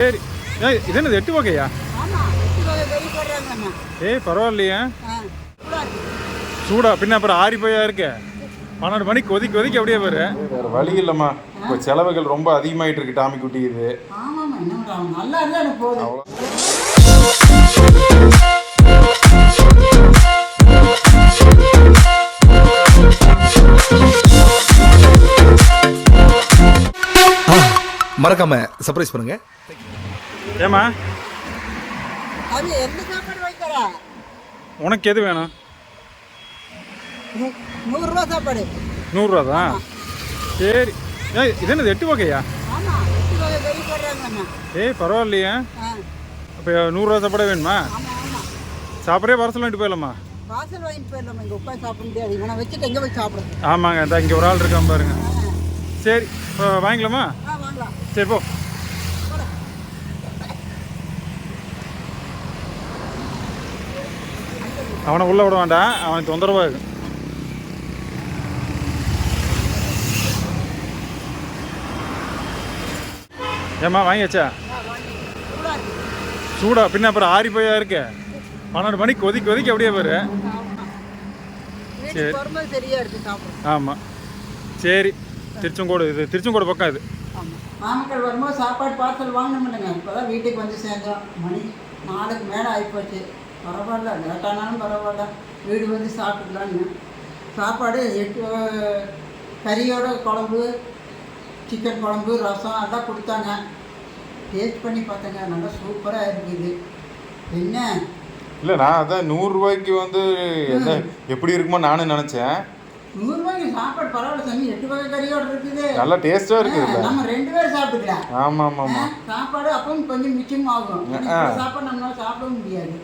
சரி. ஏய் இது என்னது எட்டு வகையா? ஏய் பரவாயில்லையே. சூடா பின்ன அப்புறம் ஆறி போயா இருக்க? பன்னெண்டு மணிக்கு கொதிக்க கொதிக்க அப்படியே வரு வேற வழி இல்லைம்மா. இப்போ செலவுகள் ரொம்ப அதிகமாயிட்டு இருக்கு டாமி குட்டி இது. மறக்காம சர்ப்ரைஸ் பண்ணுங்க. சாப்பாடு வைக்கிற உனக்கு எது வேணும்? நூறுரூவா சாப்பாடு. நூறுரூவா தான் சரி. ஏய் இது என்னது எட்டு வகையா? ஏய் பரவாயில்லையே. அப்போ நூறுரூவா சாப்பாடே வேணுமா? சாப்பிட்றே பார்சல் வாங்கிட்டு போயிடலாமா? வாசல் வாங்கிட்டு போயிடலாம்? இங்கே உட்காந்து சாப்பிட முடியாது. இவனை வச்சுட்டு எங்கே போய் சாப்பிடுறது ஆமாங்க இந்த இங்கே ஒரு ஆள் இருக்கான் பாருங்க. சரி வாங்கிக்கலாமா? சரி போ. அவனை உள்ளே விட வேண்டாம். அவனுக்கு தொந்தரவாக இருக்கும் ஏம்மா வாங்கியாச்சா? சூடா. பின்ன அப்புறம் ஆறி போயா இருக்க? பன்னெண்டு மணிக்கு கொதிக்க கொதிக்க அப்படியே பாரு. சரி. ஆமாம் சரி. திருச்செங்கோடு இது திருச்செங்கோடு பக்கம் இது. நாமக்கல் வரும்போது சாப்பாடு பார்சல் வாங்கணும் இல்லைங்க இப்போ தான் வீட்டுக்கு வந்து சேர்ந்தோம். மணி நாளுக்கு மேலே ஆகிப்போச்சு பரவாயில்ல லேட்டானாலும் பரவாயில்ல. வீடு வந்து சாப்பிட்டுக்கலான்னு சாப்பாடு எட்டு கறியோட குழம்பு சிக்கன் குழம்பு ரசம் எல்லாம் கொடுத்தாங்க. டேஸ்ட் பண்ணி பார்த்தேங்க நல்லா சூப்பராக இருக்குது. என்ன? இல்லை நான் அதான் நூறுரூவாய்க்கு வந்து எப்படி இருக்குமோ நானும் நினச்சேன். நூறுரூவாய்க்கு சாப்பாடு பரவாயில்ல சாமி எட்டு வகை கறியோட இருக்குது. நல்லா டேஸ்ட்டாக இருக்குதுல்ல ஆ, நம்ம ரெண்டு பேரும் சாப்பிட்டுக்கலாம். ஆமாம் ஆமாம். சாப்பாடு அப்பவும் கொஞ்சம் மிச்சம் ஆகும் ஆ. இவ்வளவு சாப்பாடு நம்மளால சாப்பிட முடியாது.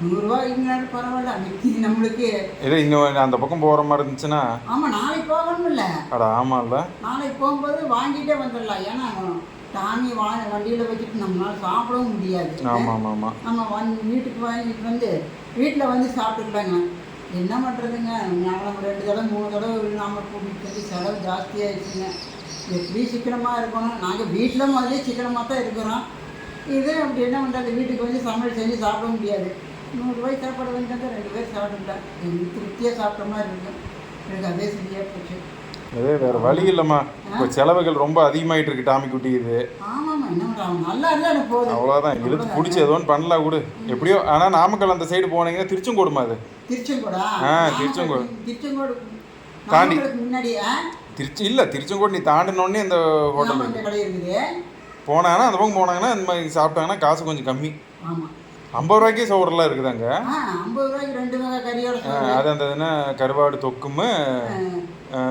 நூறுரூவா இருந்தாலும் பரவாயில்ல. மிச்சி நம்மளுக்கு இல்லை இன்னும் அந்த பக்கம் போகிற மாதிரி இருந்துச்சுன்னா? ஆமாம் நாளைக்கு போகணும்ல. அட ஆமாம்ல நாளைக்கு போகும்போது வாங்கிட்டே வந்துடலாம். ஏன்னா தானி வா வண்டியில் வச்சுட்டு நம்மளால சாப்பிடவும் முடியாது. ஆமாம் ஆமாம் ஆமாம் நம்ம வந்து வீட்டுக்கு வாங்கிட்டு வந்து வீட்டில் வந்து சாப்பிட்டுக்கலாங்க. என்ன பண்ணுறதுங்க நம்ம ரெண்டு தடவை மூணு தடவை நாம கூட்டிகிட்டு வந்து செலவு ஜாஸ்தியாகிடுச்சுங்க எப்படி சிக்கனமாக இருக்கணும். நாங்கள் வீட்டில் முதலே சிக்கனமாக தான் இருக்கிறோம். இது அப்படி என்ன பண்ணுறது வீட்டுக்கு வந்து சமையல் செஞ்சு சாப்பிட முடியாது. நூறுரூவாய்க்கு சாப்பாடு வாங்கிட்டு ரெண்டு பேர் எங்களுக்கு திருப்தியாக சாப்பிட்ட மாதிரி இருக்கும். எனக்கு அதே சரியாக போச்சு. அதே வேற வழி இல்லைம்மா. இப்போ செலவுகள் ரொம்ப அதிகமாயிட்டு இருக்கு டாமி குட்டி இது. அவ்வளோதான் இழுத்து பிடிச்சி ஏதோ ஒன்று பண்ணலாம் கூட எப்படியோ ஆனால் நாமக்கல் அந்த சைடு போனீங்கன்னா திருச்செங்கோடுமா அது. ஆ, திருச்செங்கோடு. தாண்டி. திருச்சி இல்லை திருச்செங்கோடு நீ தாண்டினோடனே இந்த ஹோட்டல் போனாங்கன்னா அந்த பக்கம் போனாங்கன்னா இந்த மாதிரி சாப்பிட்டாங்கன்னா காசு கொஞ்சம் கம்மி. ஆமா. ஐம்பது ரூபாய்க்கே சோறுலாம் இருக்குதாங்க? ஐம்பது ரூபாய்க்கு ரெண்டு வகை கறியோட அது அந்த என்ன கருவாடு தொக்கும்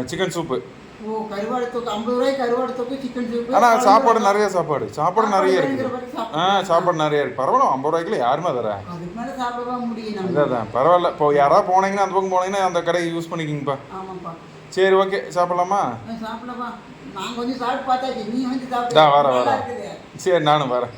சிக்கன் சூப்பு ஓ கருவாடு தொக்கு ஐம்பது ரூபாய்க்கு கருவாடு தொக்கு சிக்கன் சூப்பு ஆனால் சாப்பாடு நிறைய சாப்பாடு. சாப்பாடு நிறைய இருக்குது. ஆ சாப்பிடலாம். சாப்பாடு நிறைய இருக்கு பரவாயில்ல ஐம்பது ரூபாய்க்குல யாருமே தரா அதுக்கு மேலே சாப்பிடவா முடியும் நம்ம. அதான் பரவாயில்ல. இப்போ யாராவது போனீங்கன்னா அந்த பக்கம் போனீங்கன்னா அந்த கடையை யூஸ் பண்ணிக்கிங்கப்பா. ஆமாப்பா. சரி ஓகே சாப்பிடலாமா? சாப்பிடப்பா நான் கொஞ்சம் சாப்பிட்டு பார்த்தாச்சு. நீ வந்து சாப்பிட்டு வரேன் இருக்குது. சரி நானும் வரேன்.